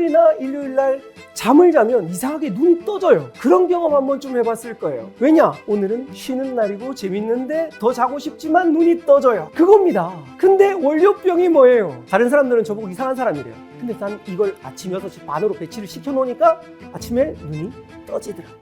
화요일이나 일요일 날 잠을 자면 이상하게 눈이 떠져요. 그런 경험 한 번쯤 해봤을 거예요. 왜냐? 오늘은 쉬는 날이고 재밌는데 더 자고 싶지만 눈이 떠져요. 그겁니다. 근데 월요병이 뭐예요? 다른 사람들은 저보고 이상한 사람이래요. 근데 난 이걸 아침 6시 반으로 배치를 시켜놓으니까 아침에 눈이 떠지더라고요.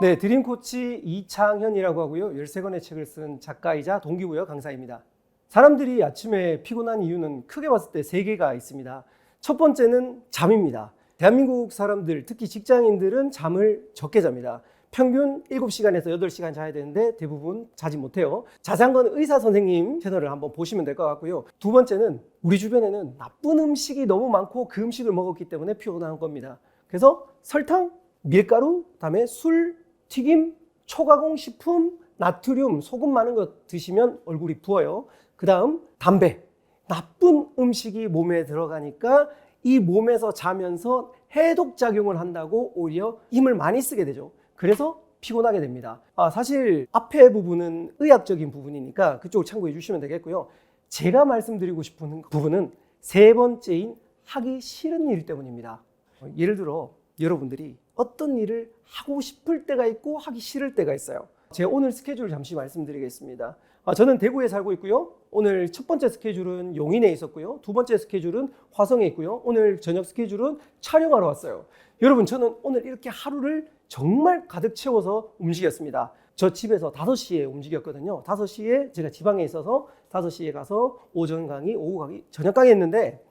네, 드림코치 이창현이라고 하고요. 13권의 책을 쓴 작가이자 동기부여 강사입니다. 사람들이 아침에 피곤한 이유는 크게 봤을 때 세 개가 있습니다. 첫 번째는 잠입니다. 대한민국 사람들, 특히 직장인들은 잠을 적게 잡니다. 평균 7시간에서 8시간 자야 되는데 대부분 자지 못해요. 자세한 건 의사 선생님 채널을 한번 보시면 될 것 같고요. 두 번째는 우리 주변에는 나쁜 음식이 너무 많고 그 음식을 먹었기 때문에 피곤한 겁니다. 그래서 설탕, 밀가루, 그다음에 술, 튀김, 초가공 식품, 나트륨, 소금 많은 거 드시면 얼굴이 부어요. 그 다음 담배. 나쁜 음식이 몸에 들어가니까 이 몸에서 자면서 해독 작용을 한다고 오히려 힘을 많이 쓰게 되죠. 그래서 피곤하게 됩니다. 아, 사실 앞에 부분은 의학적인 부분이니까 그쪽을 참고해 주시면 되겠고요. 제가 말씀드리고 싶은 부분은 세 번째인 하기 싫은 일 때문입니다. 어, 예를 들어 여러분들이 어떤 일을 하고 싶을 때가 있고 하기 싫을 때가 있어요. 제가 오늘 스케줄 잠시 말씀드리겠습니다. 아, 저는 대구에 살고 있고요. 오늘 첫 번째 스케줄은 용인에 있었고요. 두 번째 스케줄은 화성에 있고요. 오늘 저녁 스케줄은 촬영하러 왔어요. 여러분, 저는 오늘 이렇게 하루를 정말 가득 채워서 움직였습니다. 저 집에서 5시에 움직였거든요. 5시에 제가 지방에 있어서 5시에 가서 오전 강의, 오후 강의, 저녁 강의 했는데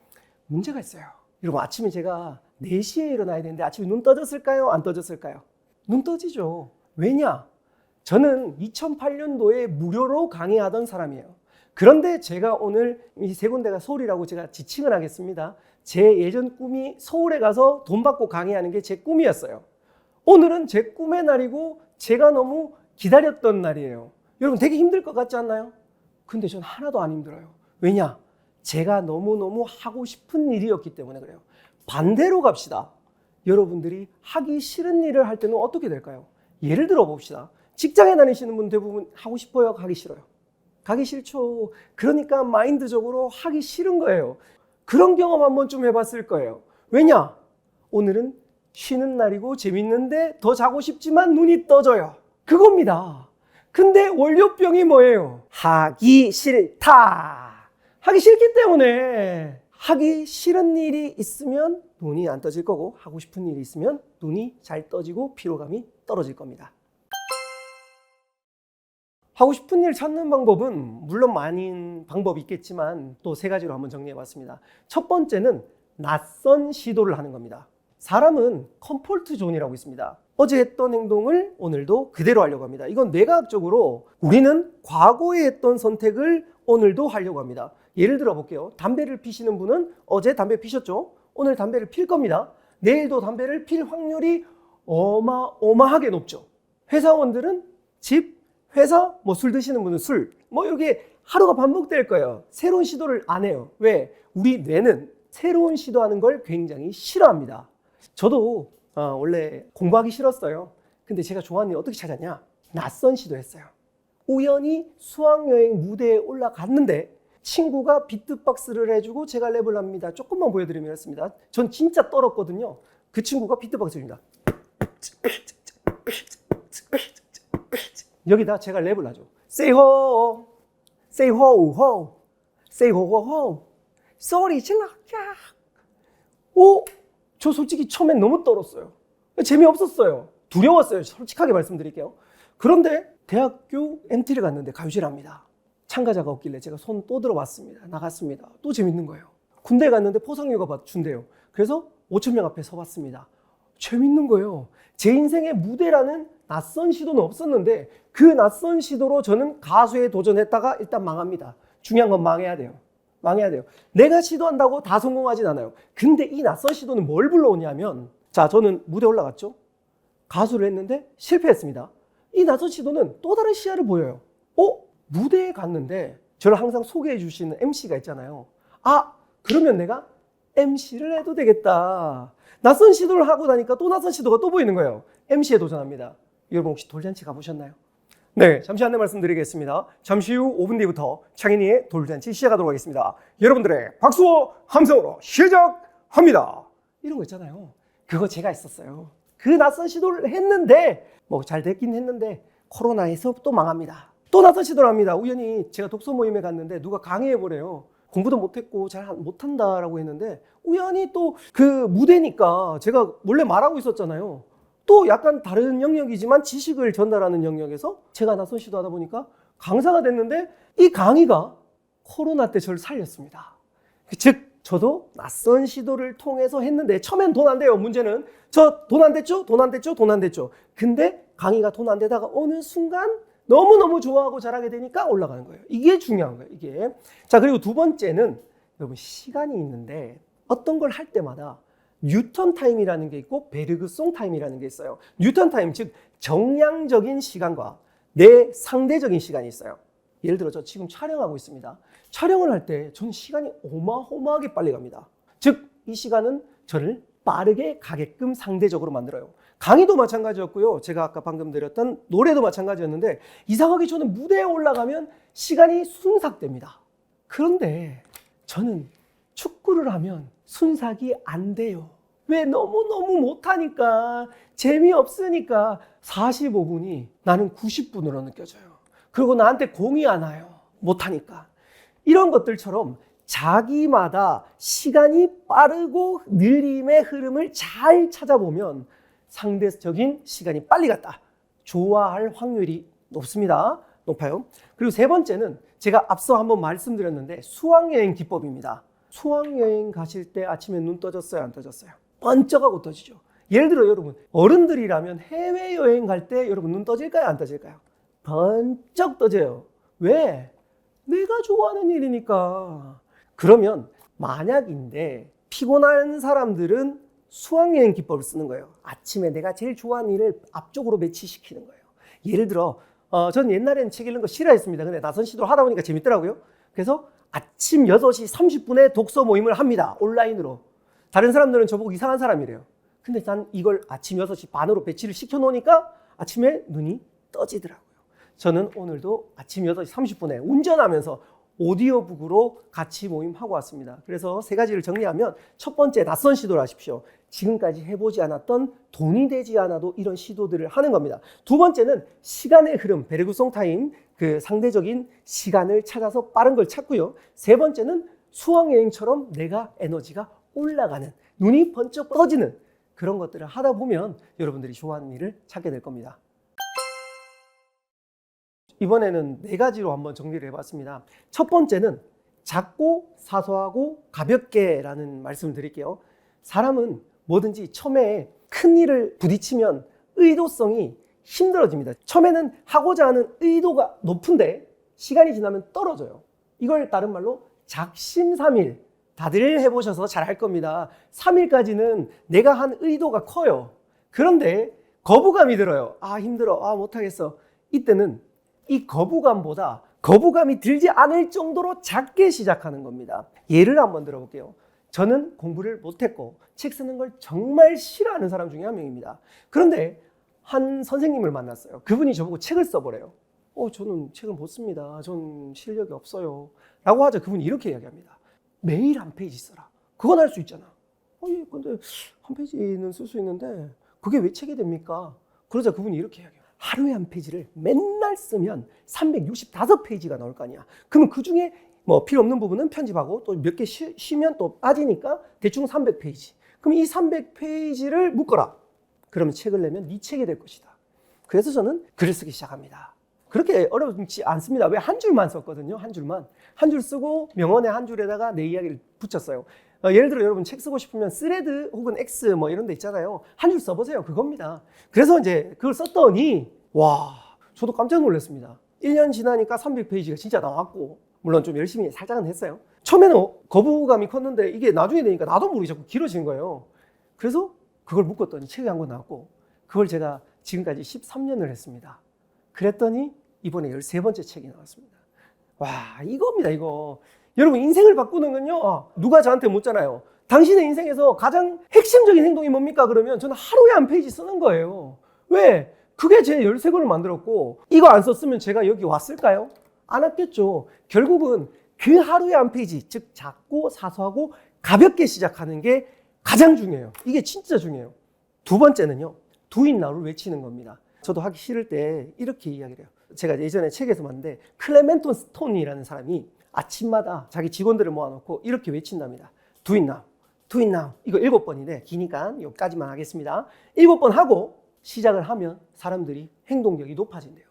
문제가 있어요. 여러분, 아침에 제가 4시에 일어나야 되는데 아침에 눈 떠졌을까요? 안 떠졌을까요? 눈 떠지죠. 왜냐? 저는 2008년도에 무료로 강의하던 사람이에요. 그런데 제가 오늘 이 세 군데가 서울이라고 제가 지칭을 하겠습니다. 제 예전 꿈이 서울에 가서 돈 받고 강의하는 게 제 꿈이었어요. 오늘은 제 꿈의 날이고 제가 너무 기다렸던 날이에요. 여러분 되게 힘들 것 같지 않나요? 근데 전 하나도 안 힘들어요. 왜냐? 제가 너무너무 하고 싶은 일이었기 때문에 그래요. 반대로 갑시다. 여러분들이 하기 싫은 일을 할 때는 어떻게 될까요? 예를 들어 봅시다. 직장에 다니시는 분 대부분 하고 싶어요? 가기 싫어요? 가기 싫죠. 그러니까 마인드적으로 하기 싫은 거예요. 그런 경험 한 번쯤 해봤을 거예요. 왜냐? 오늘은 쉬는 날이고 재밌는데 더 자고 싶지만 눈이 떠져요. 그겁니다. 근데 월요병이 뭐예요? 하기 싫다. 하기 싫기 때문에 하기 싫은 일이 있으면 눈이 안 떠질 거고 하고 싶은 일이 있으면 눈이 잘 떠지고 피로감이 떨어질 겁니다. 하고 싶은 일 찾는 방법은 물론 많은 방법이 있겠지만 또 세 가지로 한번 정리해 봤습니다. 첫 번째는 낯선 시도를 하는 겁니다. 사람은 컴포트 존이라고 있습니다. 어제 했던 행동을 오늘도 그대로 하려고 합니다. 이건 뇌과학적으로 우리는 과거에 했던 선택을 오늘도 하려고 합니다. 예를 들어 볼게요. 담배를 피시는 분은 어제 담배 피셨죠? 오늘 담배를 필 겁니다. 내일도 담배를 필 확률이 어마어마하게 높죠. 회사원들은 집, 회사, 뭐 술 드시는 분은 술, 뭐 이렇게 하루가 반복될 거예요. 새로운 시도를 안 해요. 왜? 우리 뇌는 새로운 시도하는 걸 굉장히 싫어합니다. 저도 어, 원래 공부하기 싫었어요. 근데 제가 좋아하는 일 어떻게 찾았냐? 낯선 시도했어요. 우연히 수학여행 무대에 올라갔는데 친구가 비트박스를 해주고 제가 랩을 합니다. 조금만 보여드리면 했습니다. 전 진짜 떨었거든요. 그 친구가 비트박스 해줍니다. 여기다 제가 랩을 하죠. Ho, ho, ho. 소리 질러, 야. 오, 저 솔직히 처음엔 너무 떨었어요. 재미없었어요. 두려웠어요. 솔직하게 말씀드릴게요. 그런데 대학교 MT를 갔는데 가요제를 합니다. 참가자가 없길래 제가 손 또 들어왔습니다. 나갔습니다. 또 재밌는 거예요. 군대 갔는데 포상휴가 준대요. 그래서 5천 명 앞에 서봤습니다. 재밌는 거예요. 제 인생의 무대라는 낯선 시도는 없었는데 그 낯선 시도로 저는 가수에 도전했다가 일단 망합니다. 중요한 건 망해야 돼요. 망해야 돼요. 내가 시도한다고 다 성공하진 않아요. 근데 이 낯선 시도는 뭘 불러오냐면 자 저는 무대 올라갔죠. 가수를 했는데 실패했습니다. 이 낯선 시도는 또 다른 시야를 보여요. 어? 무대에 갔는데 저를 항상 소개해 주시는 MC가 있잖아요. 아, 그러면 내가 MC를 해도 되겠다. 낯선 시도를 하고 나니까 또 낯선 시도가 또 보이는 거예요. MC에 도전합니다. 여러분 혹시 돌잔치 가보셨나요? 네, 잠시 안내 말씀드리겠습니다. 잠시 후 5분 뒤부터 창인이의 돌잔치 시작하도록 하겠습니다. 여러분들의 박수와 함성으로 시작합니다. 이런 거 있잖아요. 그거 제가 했었어요. 그 낯선 시도를 했는데 뭐 잘 됐긴 했는데 코로나에서 또 망합니다. 또 낯선 시도를 합니다. 우연히 제가 독서 모임에 갔는데 누가 강의해 보래요. 공부도 못했고 잘 못한다라고 했는데 우연히 또 그 무대니까 제가 원래 말하고 있었잖아요. 또 약간 다른 영역이지만 지식을 전달하는 영역에서 제가 낯선 시도하다 보니까 강사가 됐는데 이 강의가 코로나 때 저를 살렸습니다. 즉 저도 낯선 시도를 통해서 했는데 처음엔 돈 안 돼요. 문제는 저 돈 안 됐죠? 돈 안 됐죠? 돈 안 됐죠? 근데 강의가 돈 안 되다가 어느 순간 너무너무 좋아하고 잘하게 되니까 올라가는 거예요. 이게 중요한 거예요. 이게. 자, 그리고 두 번째는 여러분 시간이 있는데 어떤 걸 할 때마다 뉴턴 타임이라는 게 있고 베르그송 타임이라는 게 있어요. 뉴턴 타임 즉 정량적인 시간과 내 상대적인 시간이 있어요. 예를 들어 저 지금 촬영하고 있습니다. 촬영을 할 때 저는 시간이 어마어마하게 빨리 갑니다. 즉 이 시간은 저를 빠르게 가게끔 상대적으로 만들어요. 강의도 마찬가지였고요. 제가 아까 방금 드렸던 노래도 마찬가지였는데 이상하게 저는 무대에 올라가면 시간이 순삭됩니다. 그런데 저는 축구를 하면 순삭이 안 돼요. 왜 너무너무 못하니까 재미없으니까 45분이 나는 90분으로 느껴져요. 그리고 나한테 공이 안 와요. 못하니까. 이런 것들처럼 자기마다 시간이 빠르고 느림의 흐름을 잘 찾아보면 상대적인 시간이 빨리 갔다. 좋아할 확률이 높습니다. 높아요. 그리고 세 번째는 제가 앞서 한번 말씀드렸는데 수학여행 기법입니다. 수학여행 가실 때 아침에 눈 떠졌어요? 안 떠졌어요? 번쩍하고 떠지죠. 예를 들어 여러분 어른들이라면 해외여행 갈 때 여러분 눈 떠질까요? 안 떠질까요? 번쩍 떠져요. 왜? 내가 좋아하는 일이니까. 그러면 만약인데 피곤한 사람들은 수학여행 기법을 쓰는 거예요. 아침에 내가 제일 좋아하는 일을 앞쪽으로 배치시키는 거예요. 예를 들어, 어, 전 옛날에는 책 읽는 거 싫어했습니다. 근데 나선 시도를 하다 보니까 재밌더라고요. 그래서 아침 6시 30분에 독서 모임을 합니다. 온라인으로. 다른 사람들은 저보고 이상한 사람이래요. 근데 난 이걸 아침 6시 반으로 배치를 시켜 놓으니까 아침에 눈이 떠지더라고요. 저는 오늘도 아침 8시 30분에 운전하면서 오디오북으로 같이 모임하고 왔습니다. 그래서 세 가지를 정리하면 첫 번째 낯선 시도를 하십시오. 지금까지 해보지 않았던 돈이 되지 않아도 이런 시도들을 하는 겁니다. 두 번째는 시간의 흐름, 베르그송 타임, 그 상대적인 시간을 찾아서 빠른 걸 찾고요. 세 번째는 수학 여행처럼 내가 에너지가 올라가는, 눈이 번쩍 떠지는 그런 것들을 하다 보면 여러분들이 좋아하는 일을 찾게 될 겁니다. 이번에는 네 가지로 한번 정리를 해봤습니다. 첫 번째는 작고 사소하고 가볍게라는 말씀을 드릴게요. 사람은 뭐든지 처음에 큰 일을 부딪히면 의도성이 힘들어집니다. 처음에는 하고자 하는 의도가 높은데 시간이 지나면 떨어져요. 이걸 다른 말로 작심삼일. 다들 해보셔서 잘 할 겁니다. 3일까지는 내가 한 의도가 커요. 그런데 거부감이 들어요. 아, 힘들어. 아, 못하겠어. 이때는 이 거부감보다 거부감이 들지 않을 정도로 작게 시작하는 겁니다. 예를 한번 들어볼게요. 저는 공부를 못했고 책 쓰는 걸 정말 싫어하는 사람 중에 한 명입니다. 그런데 한 선생님을 만났어요. 그분이 저보고 책을 써보래요. 어, 저는 책을 못 씁니다. 전 실력이 없어요. 라고 하자 그분이 이렇게 이야기합니다. 매일 한 페이지 써라. 그건 할 수 있잖아. 어, 예, 근데 한 페이지는 쓸 수 있는데 그게 왜 책이 됩니까? 그러자 그분이 이렇게 이야기해요. 하루에 한 페이지를 맨날 쓰면 365페이지가 나올 거 아니야. 그러면 그 중에 뭐 필요 없는 부분은 편집하고 또 몇 개 쉬면 또 빠지니까 대충 300페이지. 그럼 이 300페이지를 묶어라. 그러면 책을 내면 네 책이 될 것이다. 그래서 저는 글을 쓰기 시작합니다. 그렇게 어렵지 않습니다. 왜 한 줄만 썼거든요. 한 줄만. 한 줄 쓰고 명언의 한 줄에다가 내 이야기를 붙였어요. 어, 예를 들어 여러분 책 쓰고 싶으면 스레드 혹은 X 뭐 이런 데 있잖아요. 한 줄 써보세요. 그겁니다. 그래서 이제 그걸 썼더니 와 저도 깜짝 놀랐습니다. 1년 지나니까 300페이지가 진짜 나왔고 물론 좀 열심히 살짝은 했어요. 처음에는 거부감이 컸는데 이게 나중에 되니까 나도 모르게 자꾸 길어지는 거예요. 그래서 그걸 묶었더니 책이 한 권 나왔고 그걸 제가 지금까지 13년을 했습니다. 그랬더니 이번에 13번째 책이 나왔습니다. 와, 이겁니다, 이거. 여러분, 인생을 바꾸는 건요, 어, 누가 저한테 묻잖아요. 당신의 인생에서 가장 핵심적인 행동이 뭡니까? 그러면 저는 하루에 한 페이지 쓰는 거예요. 왜? 그게 제 13권을 만들었고 이거 안 썼으면 제가 여기 왔을까요? 안 왔겠죠. 결국은 그 하루에 한 페이지, 즉 작고 사소하고 가볍게 시작하는 게 가장 중요해요. 이게 진짜 중요해요. 두 번째는요. 두인나우를 외치는 겁니다. 저도 하기 싫을 때 이렇게 이야기를 해요. 제가 예전에 책에서 봤는데 클레멘톤 스톤이라는 사람이 아침마다 자기 직원들을 모아놓고 이렇게 외친답니다. 두인나우, 두인나우. 이거 일곱 번인데 기니까 여기까지만 하겠습니다. 일곱 번 하고 시작을 하면 사람들이 행동력이 높아진대요.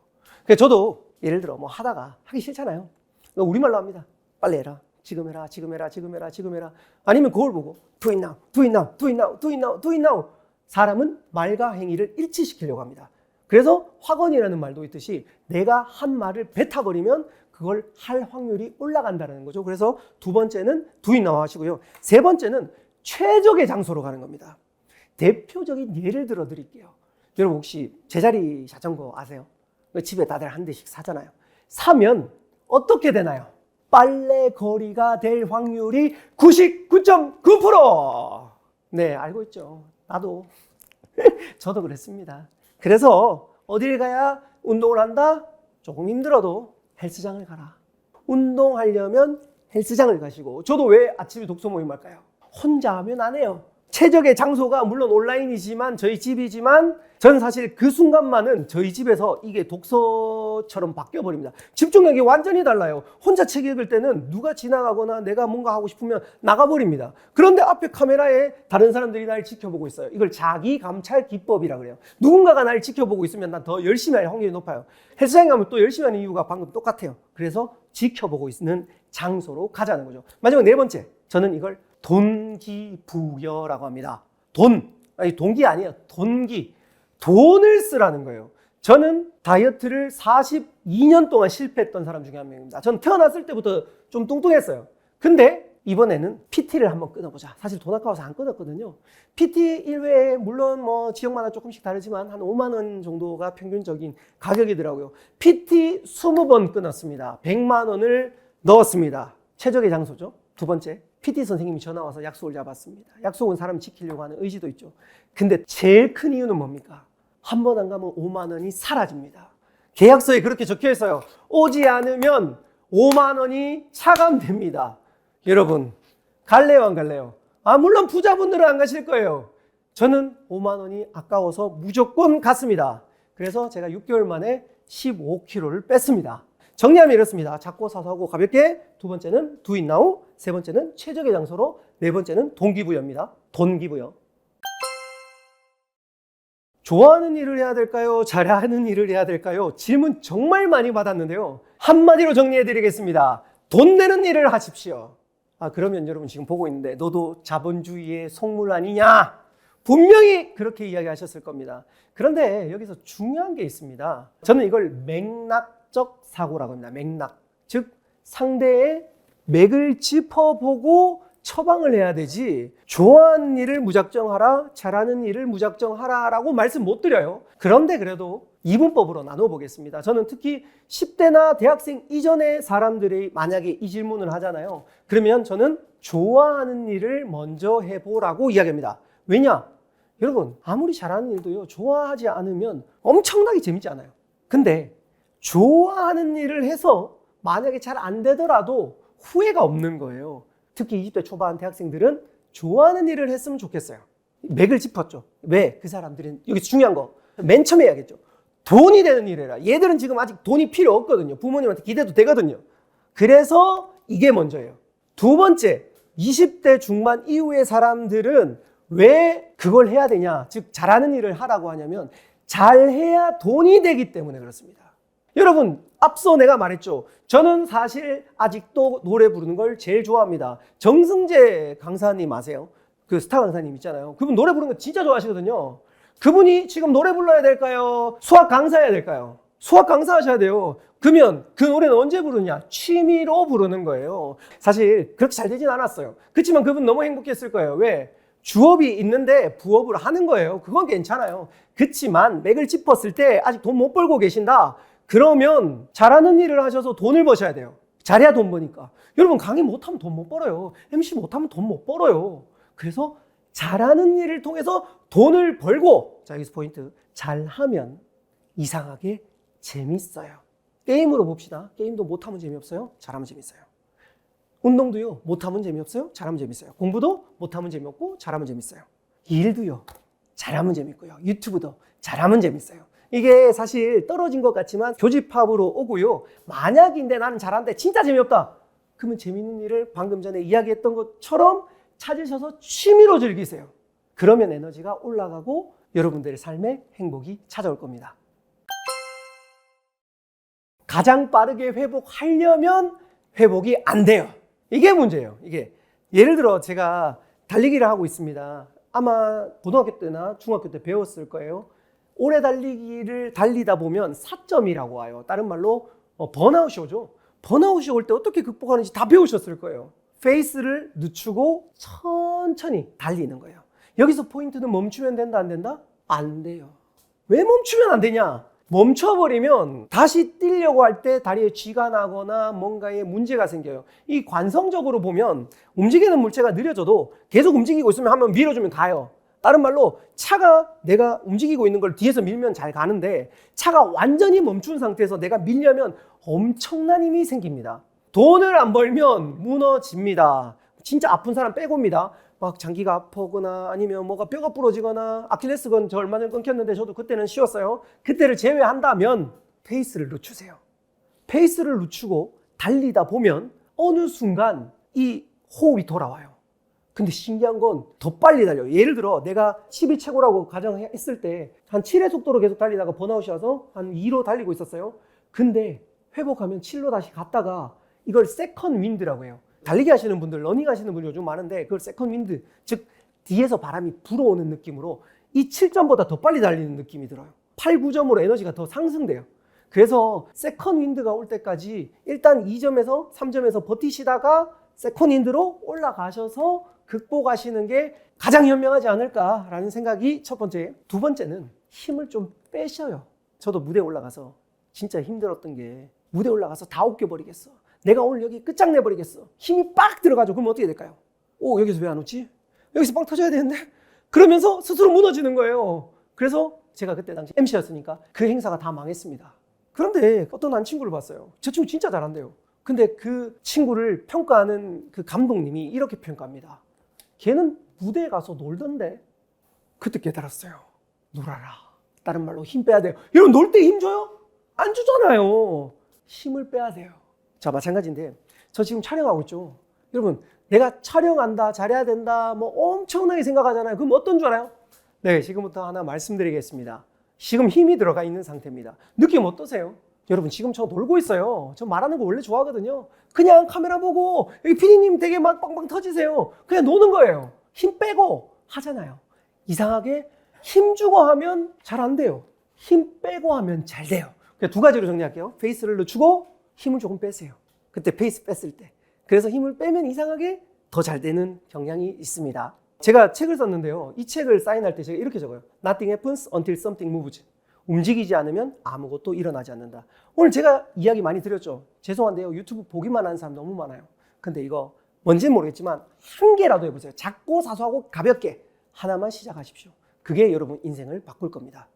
그래서 저도 예를 들어 뭐 하다가 하기 싫잖아요. 우리말로 합니다. 빨리 해라. 지금 해라. 지금 해라. 지금 해라. 지금 해라. 아니면 그걸 보고 do it now. do it now. do it now. do it now. do it now. 사람은 말과 행위를 일치시키려고 합니다. 그래서 확언이라는 말도 있듯이 내가 한 말을 뱉어버리면 그걸 할 확률이 올라간다는 거죠. 그래서 두 번째는 do it now 하시고요. 세 번째는 최적의 장소로 가는 겁니다. 대표적인 예를 들어 드릴게요. 여러분 혹시 제자리 자전거 아세요? 집에 다들 한 대씩 사잖아요. 사면 어떻게 되나요? 빨래 거리가 될 확률이 99.9%! 네, 알고 있죠. 나도. 저도 그랬습니다. 그래서 어딜 가야 운동을 한다? 조금 힘들어도 헬스장을 가라. 운동하려면 헬스장을 가시고, 저도 왜 아침에 독서 모임 할까요? 혼자 하면 안 해요. 최적의 장소가 물론 온라인이지만 저희 집이지만 저는 사실 그 순간만은 저희 집에서 이게 독서처럼 바뀌어 버립니다. 집중력이 완전히 달라요. 혼자 책 읽을 때는 누가 지나가거나 내가 뭔가 하고 싶으면 나가 버립니다. 그런데 앞에 카메라에 다른 사람들이 날 지켜보고 있어요. 이걸 자기 감찰 기법이라 그래요. 누군가가 날 지켜보고 있으면 난 더 열심히 할 확률이 높아요. 헬스장에 가면 또 열심히 하는 이유가 방금 똑같아요. 그래서 지켜보고 있는 장소로 가자는 거죠. 마지막 네 번째. 저는 이걸 돈기부여라고 합니다. 돈. 아니, 동기 아니에요. 돈기. 돈을 쓰라는 거예요. 저는 다이어트를 42년 동안 실패했던 사람 중에 한 명입니다. 저는 태어났을 때부터 좀 뚱뚱했어요. 근데 이번에는 PT를 한번 끊어보자. 사실 돈 아까워서 안 끊었거든요. PT 1회에 물론 뭐 지역마다 조금씩 다르지만 한 5만 원 정도가 평균적인 가격이더라고요. PT 20번 끊었습니다. 100만 원을 넣었습니다. 최적의 장소죠. 두 번째, PT 선생님이 전화 와서 약속을 잡았습니다. 약속은 사람 지키려고 하는 의지도 있죠. 근데 제일 큰 이유는 뭡니까? 한 번 안 가면 5만 원이 사라집니다. 계약서에 그렇게 적혀 있어요. 오지 않으면 5만 원이 차감됩니다. 여러분, 갈래요, 안 갈래요? 아, 물론 부자분들은 안 가실 거예요. 저는 5만 원이 아까워서 무조건 갔습니다. 그래서 제가 6개월 만에 15kg를 뺐습니다. 정리하면 이렇습니다. 작고 사소하고 가볍게 두 번째는 now, 세 번째는 최적의 장소로, 네 번째는 동기부여입니다. 돈기부여. 좋아하는 일을 해야 될까요? 잘하는 일을 해야 될까요? 질문 정말 많이 받았는데요. 한마디로 정리해 드리겠습니다. 돈 내는 일을 하십시오. 아, 그러면 여러분 지금 보고 있는데 너도 자본주의의 속물 아니냐? 분명히 그렇게 이야기하셨을 겁니다. 그런데 여기서 중요한 게 있습니다. 저는 이걸 맥락 적 사고라고 합니다. 맥락. 즉 상대의 맥을 짚어보고 처방을 해야 되지 좋아하는 일을 무작정 하라 잘하는 일을 무작정 하라라고 말씀 못 드려요. 그런데 그래도 이분법으로 나눠 보겠습니다. 저는 특히 10대나 대학생 이전의 사람들이 만약에 이 질문을 하잖아요. 그러면 저는 좋아하는 일을 먼저 해보라고 이야기합니다. 왜냐? 여러분 아무리 잘하는 일도요 좋아하지 않으면 엄청나게 재밌지 않아요. 근데 좋아하는 일을 해서 만약에 잘 안 되더라도 후회가 없는 거예요 특히 20대 초반 대학생들은 좋아하는 일을 했으면 좋겠어요. 맥을 짚었죠. 왜? 그 사람들은 여기 중요한 거. 맨 처음에 해야겠죠. 돈이 되는 일 해라. 얘들은 지금 아직 돈이 필요 없거든요. 부모님한테 기대도 되거든요. 그래서 이게 먼저예요. 두 번째, 20대 중반 이후의 사람들은 왜 그걸 해야 되냐? 즉, 잘하는 일을 하라고 하냐면, 잘해야 돈이 되기 때문에 그렇습니다. 여러분, 앞서 내가 말했죠. 저는 사실 아직도 노래 부르는 걸 제일 좋아합니다. 정승재 강사님 아세요? 그 스타 강사님 있잖아요. 그분 노래 부르는 거 진짜 좋아하시거든요. 그분이 지금 노래 불러야 될까요? 수학 강사해야 될까요? 수학 강사 하셔야 돼요. 그러면 그 노래는 언제 부르냐? 취미로 부르는 거예요. 사실 그렇게 잘 되진 않았어요. 그렇지만 그분 너무 행복했을 거예요. 왜? 주업이 있는데 부업을 하는 거예요. 그건 괜찮아요. 그렇지만 맥을 짚었을 때 아직 돈 못 벌고 계신다. 그러면 잘하는 일을 하셔서 돈을 버셔야 돼요. 잘해야 돈 버니까. 여러분 강의 못하면 돈 못 벌어요. MC 못하면 돈 못 벌어요. 그래서 잘하는 일을 통해서 돈을 벌고 자 여기서 포인트 잘하면 이상하게 재밌어요. 게임으로 봅시다. 게임도 못하면 재미없어요. 잘하면 재밌어요. 운동도요. 못하면 재미없어요. 잘하면 재밌어요. 공부도 못하면 재미없고 잘하면 재밌어요. 일도요. 잘하면 재밌고요. 유튜브도 잘하면 재밌어요. 이게 사실 떨어진 것 같지만 교집합으로 오고요. 만약인데 나는 잘하는데 진짜 재미없다. 그러면 재밌는 일을 방금 전에 이야기했던 것처럼 찾으셔서 취미로 즐기세요. 그러면 에너지가 올라가고 여러분들의 삶에 행복이 찾아올 겁니다. 가장 빠르게 회복하려면 회복이 안 돼요. 이게 문제예요. 이게 예를 들어 제가 달리기를 하고 있습니다. 아마 고등학교 때나 중학교 때 배웠을 거예요. 오래 달리기를 달리다 보면 4점이라고 와요. 다른 말로 어, 번아웃이 오죠. 번아웃이 올 때 어떻게 극복하는지 다 배우셨을 거예요. 페이스를 늦추고 천천히 달리는 거예요. 여기서 포인트는 멈추면 된다, 안 된다? 안 돼요. 왜 멈추면 안 되냐? 멈춰버리면 다시 뛰려고 할 때 다리에 쥐가 나거나 뭔가에 문제가 생겨요. 이 관성적으로 보면 움직이는 물체가 느려져도 계속 움직이고 있으면 한번 밀어주면 가요. 다른 말로 차가 내가 움직이고 있는 걸 뒤에서 밀면 잘 가는데 차가 완전히 멈춘 상태에서 내가 밀려면 엄청난 힘이 생깁니다. 돈을 안 벌면 무너집니다. 진짜 아픈 사람 빼고입니다. 막 장기가 아프거나 아니면 뭐가 뼈가 부러지거나 아킬레스건 저 얼마 전에 끊겼는데 저도 그때는 쉬었어요. 그때를 제외한다면 페이스를 늦추세요. 페이스를 늦추고 달리다 보면 어느 순간 이 호흡이 돌아와요. 근데 신기한 건 더 빨리 달려요. 예를 들어 내가 10이 최고라고 가정했을 때 한 7의 속도로 계속 달리다가 번아웃이 와서 한 2로 달리고 있었어요. 근데 회복하면 7로 다시 갔다가 이걸 세컨 윈드라고 해요. 달리기 하시는 분들, 러닝 하시는 분들 요즘 많은데 그걸 세컨 윈드, 즉 뒤에서 바람이 불어오는 느낌으로 이 7점보다 더 빨리 달리는 느낌이 들어요. 8, 9점으로 에너지가 더 상승돼요. 그래서 세컨 윈드가 올 때까지 일단 2점에서 3점에서 버티시다가 세컨 윈드로 올라가셔서 극복하시는 게 가장 현명하지 않을까라는 생각이 첫 번째. 두 번째는 힘을 좀 빼셔요. 저도 무대 올라가서 진짜 힘들었던 게 무대 올라가서 다 웃겨버리겠어. 내가 오늘 여기 끝장내버리겠어. 힘이 빡 들어가죠. 그럼 어떻게 될까요? 오, 여기서 왜 안 웃지? 여기서 빵 터져야 되는데? 그러면서 스스로 무너지는 거예요. 그래서 제가 그때 당시 MC였으니까 그 행사가 다 망했습니다. 그런데 어떤 한 친구를 봤어요. 저 친구 진짜 잘한대요. 근데 그 친구를 평가하는 그 감독님이 이렇게 평가합니다. 걔는 무대에 가서 놀던데 그때 깨달았어요. 놀아라. 다른 말로 힘 빼야 돼요. 여러분 놀 때 힘 줘요? 안 주잖아요. 힘을 빼야 돼요. 자 마찬가지인데 저 지금 촬영하고 있죠. 여러분 내가 촬영한다 잘해야 된다 뭐 엄청나게 생각하잖아요. 그럼 어떤 줄 알아요? 네 지금부터 하나 말씀드리겠습니다. 지금 힘이 들어가 있는 상태입니다. 느낌 어떠세요? 여러분 지금 저 놀고 있어요. 저 말하는 거 원래 좋아하거든요. 그냥 카메라 보고 여기 피디님 되게 막 빵빵 터지세요. 그냥 노는 거예요. 힘 빼고 하잖아요. 이상하게 힘 주고 하면 잘 안 돼요. 힘 빼고 하면 잘 돼요. 그냥 두 가지로 정리할게요. 페이스를 늦추고 힘을 조금 빼세요. 그때 페이스 뺐을 때. 그래서 힘을 빼면 이상하게 더 잘 되는 경향이 있습니다. 제가 책을 썼는데요. 이 책을 사인할 때 제가 이렇게 적어요. Nothing happens until something moves. 움직이지 않으면 아무것도 일어나지 않는다. 오늘 제가 이야기 많이 드렸죠. 죄송한데요. 유튜브 보기만 하는 사람 너무 많아요. 근데 이거 뭔지는 모르겠지만 한 개라도 해보세요. 작고 사소하고 가볍게 하나만 시작하십시오. 그게 여러분 인생을 바꿀 겁니다.